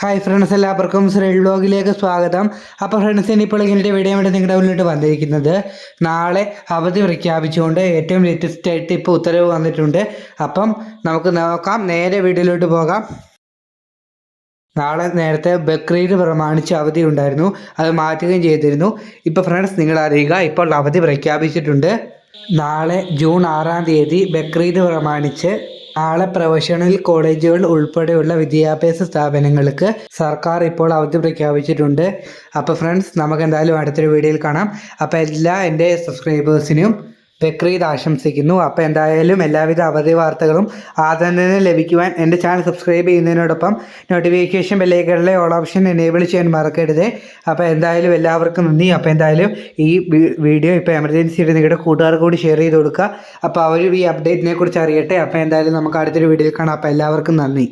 Hi friends എല്ലാവർക്കും ശ്രീ വ്ലോഗിലേക്ക് സ്വാഗതം. അപ്പോൾ ഫ്രണ്ട്സ് ഇനിയിപ്പോൾ ഇങ്ങനത്തെ വീഡിയോ വേണ്ടി നിങ്ങളുടെ മുന്നിട്ട് വന്നിരിക്കുന്നത് നാളെ അവധി പ്രഖ്യാപിച്ചുകൊണ്ട് ഏറ്റവും ലേറ്റസ്റ്റ് ആയിട്ട് ഇപ്പോൾ ഉത്തരവ് വന്നിട്ടുണ്ട്. അപ്പം നമുക്ക് നോക്കാം നേരെ വീഡിയോയിലോട്ട് പോകാം. നാളെ നേരത്തെ ബക്രീദ് പ്രമാണിച്ച് അവധി ഉണ്ടായിരുന്നു. അത് മാറ്റുകയും ചെയ്തിരുന്നു. ഇപ്പോൾ ഫ്രണ്ട്സ് നിങ്ങൾ അറിയുക ഇപ്പോൾ അവധി പ്രഖ്യാപിച്ചിട്ടുണ്ട്. നാളെ ജൂൺ ആറാം തീയതി ബക്രീദ് പ്രമാണിച്ച് നാളെ പ്രൊഫഷണൽ കോളേജുകൾ ഉൾപ്പെടെയുള്ള വിദ്യാഭ്യാസ സ്ഥാപനങ്ങൾക്ക് സർക്കാർ ഇപ്പോൾ അവധി പ്രഖ്യാപിച്ചിട്ടുണ്ട്. അപ്പോൾ ഫ്രണ്ട്സ് നമുക്ക് എന്തായാലും അടുത്തൊരു വീഡിയോയിൽ കാണാം. അപ്പോൾ എല്ലാ എന്റെ സബ്സ്ക്രൈബേഴ്സിനും ബക്രീദ് ആശംസിക്കുന്നു. അപ്പോൾ എന്തായാലും എല്ലാവിധ അവധി വാർത്തകളും ആദ്യം ലഭിക്കുവാൻ എന്റെ ചാനൽ സബ്സ്ക്രൈബ് ചെയ്യുന്നതിനോടൊപ്പം നോട്ടിഫിക്കേഷൻ ബെല്ലൈക്കണിലെ ഓൾ ഓപ്ഷൻ എനേബിൾ ചെയ്യാൻ മറക്കരുത്. അപ്പോൾ എന്തായാലും എല്ലാവർക്കും നന്ദി. അപ്പോൾ എന്തായാലും ഈ വീഡിയോ ഇപ്പോൾ എമർജൻസി നിങ്ങളുടെ കൂട്ടുകാർക്ക് കൂടി ഷെയർ ചെയ്ത് കൊടുക്കുക. അപ്പോൾ അവർ ഈ അപ്ഡേറ്റിനെ കുറിച്ച് അറിയട്ടെ. അപ്പോൾ എന്തായാലും നമുക്ക് അടുത്തൊരു വീഡിയോയിൽ കാണാം. അപ്പോൾ എല്ലാവർക്കും നന്ദി.